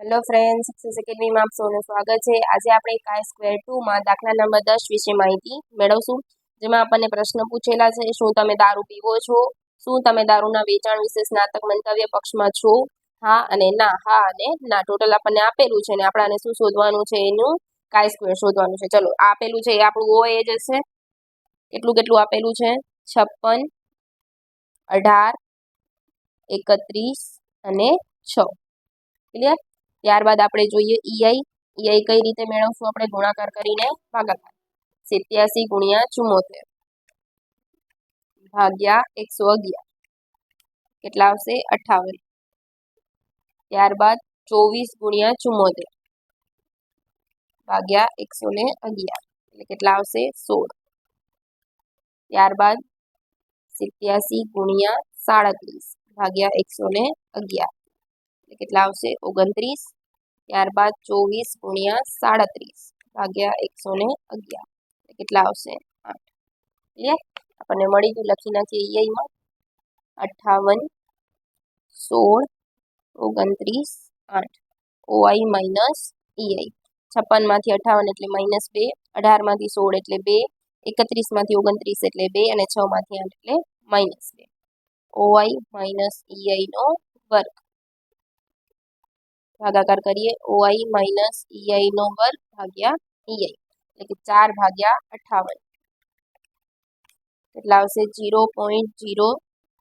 Hello friends six એકેડમીમાં આપ સૌનું સ્વાગત છે. આજે આપણે કાય સ્ક્વેર ટુમાં દાખલા નંબર દસ વિશે માહિતી મેળવશું, જેમાં આપણને પ્રશ્ન પૂછેલા છે, શું તમે દારૂ પીવો છો? શું તમે દારૂના વેચાણ વિશે સ્નાતક મંતવ્ય પક્ષમાં છો? હા અને ના, હા અને ના. ટોટલ આપણને આપેલું છે અને આપણાને શું શોધવાનું છે એનું કાય સ્ક્વેર શોધવાનું છે. ચલો આપેલું છે, એ આપણું ઓ એ જ હશે. કેટલું કેટલું આપેલું છે? છપ્પન, અઢાર, એકત્રીસ અને છ. ક્લિયર ત્યારબાદ આપણે જોઈએ ઈઆઈ ઈઆઈ કઈ રીતે મેળવશું આપણે ગુણાકાર કરીને ભાગાકાર. સિત્યાસી ગુણ્યા ચુમ્મોતેર ભાગ્યા એકસો અગિયાર. કેટલા આવશે? અઠાવન ત્યારબાદ ચોવીસ ગુણ્યા ચુમ્મોતેર ભાગ્યા એકસો ને અગિયાર. એટલે કેટલા આવશે? સોળ. ત્યારબાદ સિત્યાસી ગુણ્યા સાડત્રીસ. ભાગ્યા એકસો ને અગિયાર. એટલે કેટલા આવશે? ઓગણત્રીસ. ત્યારબાદ ચોવીસ ગુણ્યા સાડત્રીસ ભાગ્યા એકસો ને અગિયાર. કેટલા આવશે? આઠ. ક્લિયર આપણને મળી ગયું લખી નાખીએ ઈઆઈમાં. અઠાવન, સોળ, ઓગણત્રીસ, આઠ. OI minus EI. છપ્પનમાંથી અઠાવન એટલે માઇનસ બે, અઢારમાંથી સોળ એટલે બે, એકત્રીસમાંથી ઓગણત્રીસ એટલે બે અને છમાંથી આઠ એટલે માઇનસ બે. ઓઆઈ માઇનસ ઈઆઈનો વર્ગ. ભાગાકાર કરીએ ઓઆઈ માઇનસ ઈઆઈનો વર્ગ ભાગ્યા ઈઆઈ એટલે કે ચાર ભાગ્યા અઠાવન કેટલા આવશે જીરો પોઈન્ટ જીરો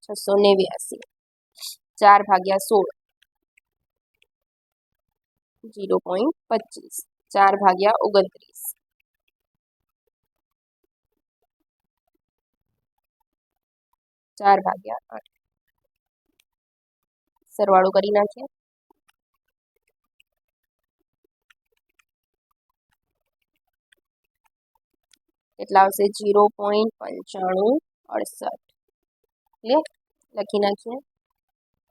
છસો નેવ્યાસી ચાર ભાગ્યા સોળ જીરો પોઈન્ટ પચીસ ચાર ભાગ્યા ઓગણત્રીસ ચાર ભાગ્યા આઠ સરવાળો કરી નાખીએ કેટલા આવશે? જીરો પોઈન્ટ પંચાણું અડસઠ. ક્લિયર લખી નાખીએ.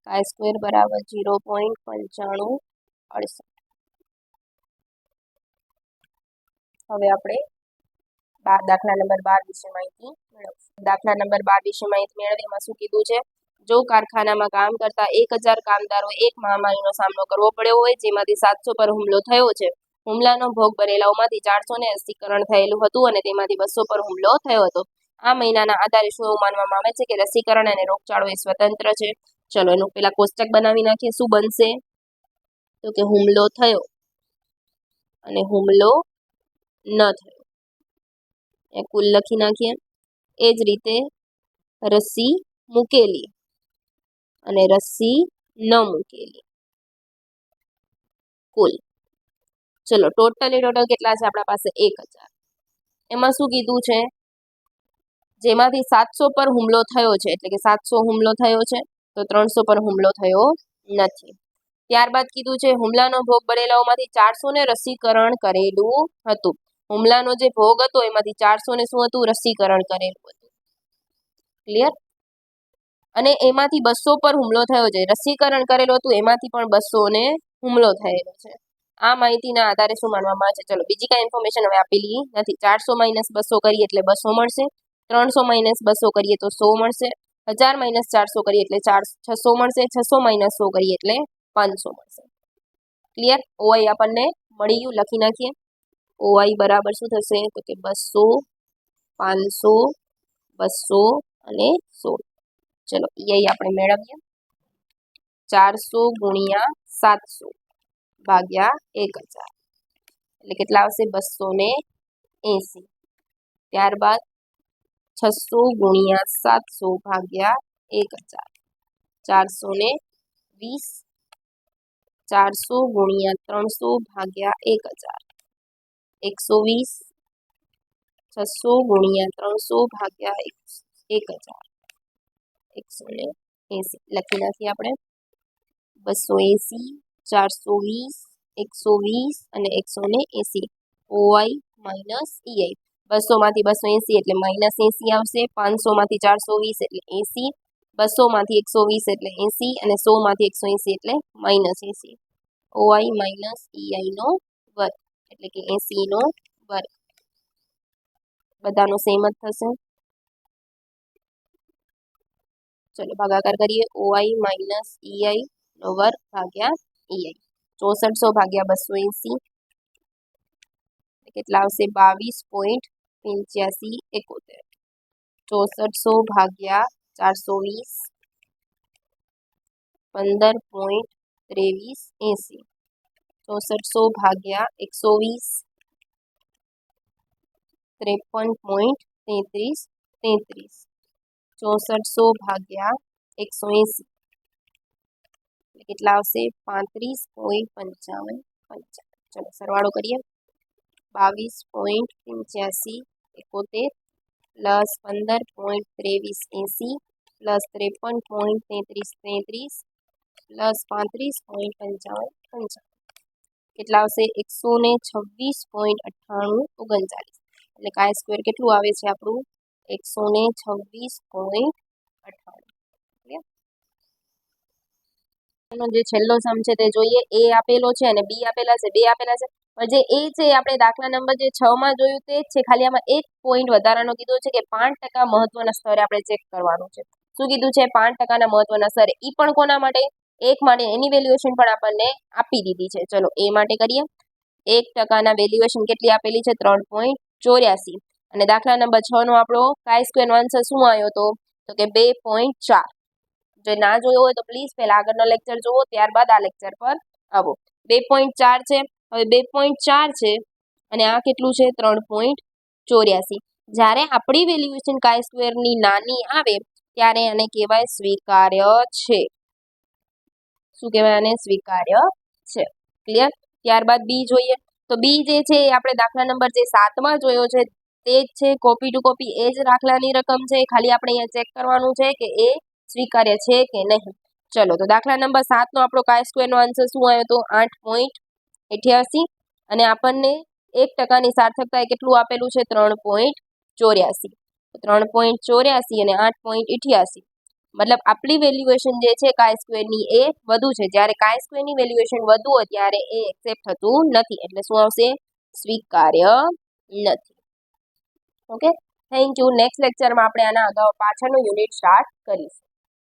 કાય સ્ક્વેર બરાબર જીરો પોઈન્ટ પંચાણું અડસઠ. હવે આપણે બાર દાખલા નંબર બાર વિશે માહિતી મેળવશું. દાખલા નંબર બાર વિશે માહિતી મેળવી એમાં શું કીધું છે? જો કારખાનામાં કામ કરતા એક હજાર કામદારો એક મહામારીનો સામનો કરવો પડ્યો હોય, જેમાંથી સાતસો પર હુમલો થયો છે હુમલાનો ભોગ બનેલાઓમાંથી ચારસો ને રસીકરણ થયેલું હતું અને તેમાંથી બસો પર હુમલો થયો હતો. આ મહિનાના આધારે શું એવું માનવામાં આવે છે કે રસીકરણ અને રોગચાળો એ સ્વતંત્ર છે? ચલો એનું પેલા કોષ્ટક બનાવી નાખીએ. શું બનશે? તો કે હુમલો થયો અને હુમલો ન થયો. એ કુલ લખી નાખીએ. એ જ રીતે રસી મૂકેલી અને રસી ન મૂકેલી. કુલ ચલો ટોટલી ટોટલ કેટલા છે આપણા પાસે? એક એમાં શું કીધું છે? જેમાંથી સાતસો પર હુમલો થયો છે, એટલે કે સાતસો હુમલો થયો છે, તો ત્રણસો પર હુમલો થયો નથી. ત્યારબાદ કીધું છે, હુમલાનો ભોગ બનેલાઓમાંથી ચારસો ને રસીકરણ કરેલું હતું. હુમલાનો જે ભોગ હતો, એમાંથી ચારસો ને શું હતું? રસીકરણ કરેલું હતું. ક્લિયર અને એમાંથી બસો પર હુમલો થયો છે. રસીકરણ કરેલું હતું, એમાંથી પણ બસો ને હુમલો થયેલો છે. આ માહિતીના આધારે શું માનવામાં આવે છે? ચલો, બીજી કાંઈ ઇન્ફોર્મેશન હવે આપેલી નથી ચારસો માઇનસ બસો કરીએ એટલે બસો મળશે. ત્રણસો માઇનસ બસો કરીએ તો સો મળશે. હજાર માઇનસ ચારસો કરીએ એટલે ચાર છસો મળશે. છસો માઇનસ સો કરીએ એટલે પાંચસો મળશે. ક્લિયર ઓઆઈ આપણને મળી ગયું. લખી નાખીએ. ઓઆઈ બરાબર શું થશે? તો કે બસો, પાંચસો, બસો અને સો ચલો ઈઆઈ આપણે મેળવીએ. ચારસો ગુણ્યા સાતસો. ભાગ્યા એક હજાર એટલે કેટલા આવશે? બસો ને એંસી. ત્યારબાદ છસો ગુણ્યા સાતસો ભાગ્યા એક હજાર. ચારસો ને વીસ. ચારસો ગુણ્યા ત્રણસો ભાગ્યા એક હજાર. એકસો વીસ. છસો ગુણ્યા ત્રણસો ભાગ્યા એક હજાર. એકસો ને એંસી. લખી નાખીએ આપણે. બસો એંસી. ચારસો વીસ, એકસો વીસ અને એકસો ને એંસી. ઓઆઈ માઇનસ ઈઆઈ બસોમાંથી બસો એંસી એટલે માઇનસ એંસી આવશે, પાંચસોમાંથી ચારસો વીસ એટલે એંસી, બસોમાંથી એકસો વીસ એટલે એંસી અને સોમાંથી એકસો એંસી એટલે માઇનસ એંસી. ઓઆઈ માઇનસ ઈઆઈનો વર્ગ એટલે કે એંસીનો વર્ગ. બધાનો સેમ જ થશે. ચલો ભાગાકાર કરીએ. ઓઆઈ માઇનસ ઈઆઈ નો વર્ગ ભાગ્યા ચોસઠસો ભાગ્યા બસો એંસી. કેટલા આવશે? બાવીસ પોઈન્ટ પંચ્યાસી એકોતેર. ચોસઠસો ભાગ્યા ચારસો વીસ. પંદર પોઈન્ટ ત્રેવીસ એંસી. ચોસઠસો ભાગ્યા એકસો વીસ. ત્રેપન પોઈન્ટ તેત્રીસ તેત્રીસ. ચોસઠસો ભાગ્યા એકસો એંસી. એટલે કેટલા આવશે? પાંત્રીસ પોઈન્ટ પંચાવન પંચાવન ચલો સરવાળો કરીએ. બાવીસ પોઈન્ટ પંચ્યાસી એકોતેર પ્લસ પંદર પોઈન્ટ ત્રેવીસ એંસી પ્લસ ત્રેપન પોઈન્ટ તેત્રીસ તેત્રીસ પ્લસ પાંત્રીસ પોઈન્ટ પંચાવન પંચાવન. કેટલા આવશે? એકસો ને છવ્વીસ પોઈન્ટ અઠ્ઠાણું ઓગણચાલીસ. એટલે કાય સ્ક્વેર કેટલું આવે છે આપણું? એકસો ને છવ્વીસ પોઈન્ટ અઠ્ઠાણું. એનો જે છેલ્લો સમ છે તે જોઈએ. એ આપેલો છે અને બી આપેલા છે. બે આપેલા છે. પણ જે એ છે આપણે દાખલા નંબર જે છ માં જોયું તે છે. ખાલી આમાં એક પોઈન્ટ વધારાનો કીધો છે કે પાંચ ટકા મહત્વના સ્તરે આપણે ચેક કરવાનું છે. શું કીધું છે? પાંચ ટકાના મહત્વના સ્તરે. એ પણ કોના માટે? એક માટે એની વેલ્યુએશન પણ આપણને આપી દીધી છે. ચલો, એ માટે કરીએ. એક ટકાના વેલ્યુએશન કેટલી આપેલી છે? ત્રણ પોઈન્ટ ચોર્યાસી. અને દાખલા નંબર છ નો આપણો કાય સ્ક્વેરનો આન્સર શું આવ્યો હતો તો કે બે પોઈન્ટ ચાર. જે ના જોયો હોય તો પ્લીઝ પહેલા આગળનો લેક્ચર જુઓ, ત્યારબાદ આ લેક્ચર પર આવો. બે પોઈન્ટ ચાર છે. હવે બે પોઈન્ટ ચાર છે અને આ કેટલું છે? ત્રણ પોઈન્ટ ચોર્યાસી. જ્યારે આપણી વેલ્યુએશન કાય સ્ક્વેરની નાની આવે, ત્યારે આને કહેવાય સ્વીકાર્ય છે. શું કહેવાય આને? સ્વીકાર્ય છે. ક્લિયર ત્યારબાદ બી જોઈએ. તો બી જે છે એ આપણે દાખલા નંબર જે સાતમાં જોયો છે, તે જ છે. કોપી ટુ કોપી એ જ દાખલાની રકમ છે. ખાલી આપણે અહીંયા ચેક કરવાનું છે કે એ સ્વીકાર્ય છે કે નહીં? ચલો, તો દાખલા નંબર સાતનો આપણો કાય સ્ક્વેરનો આન્સર શું આવ્યો તો? આઠ પોઈન્ટ અઠ્યાસી અને આપણને એક ટકાની સાર્થકતા કેટલું આપેલું છે? ત્રણ પોઈન્ટ ચોર્યાસી. ત્રણ પોઈન્ટ ચોર્યાસી અને આઠ પોઈન્ટ અઠ્યાસી મતલબ આપણી વેલ્યુએશન જે છે કાય સ્ક્વેરની એ વધુ છે. જ્યારે કાય સ્ક્વેરની વેલ્યુએશન વધુ હોય, ત્યારે એ એક્સેપ્ટ થતું નથી. એટલે શું આવશે? સ્વીકાર્ય નથી. ઓકે થેન્ક યુ નેક્સ્ટ લેક્ચરમાં આપણે આના અગાઉ પાછળનું યુનિટ સ્ટાર્ટ કરીશું.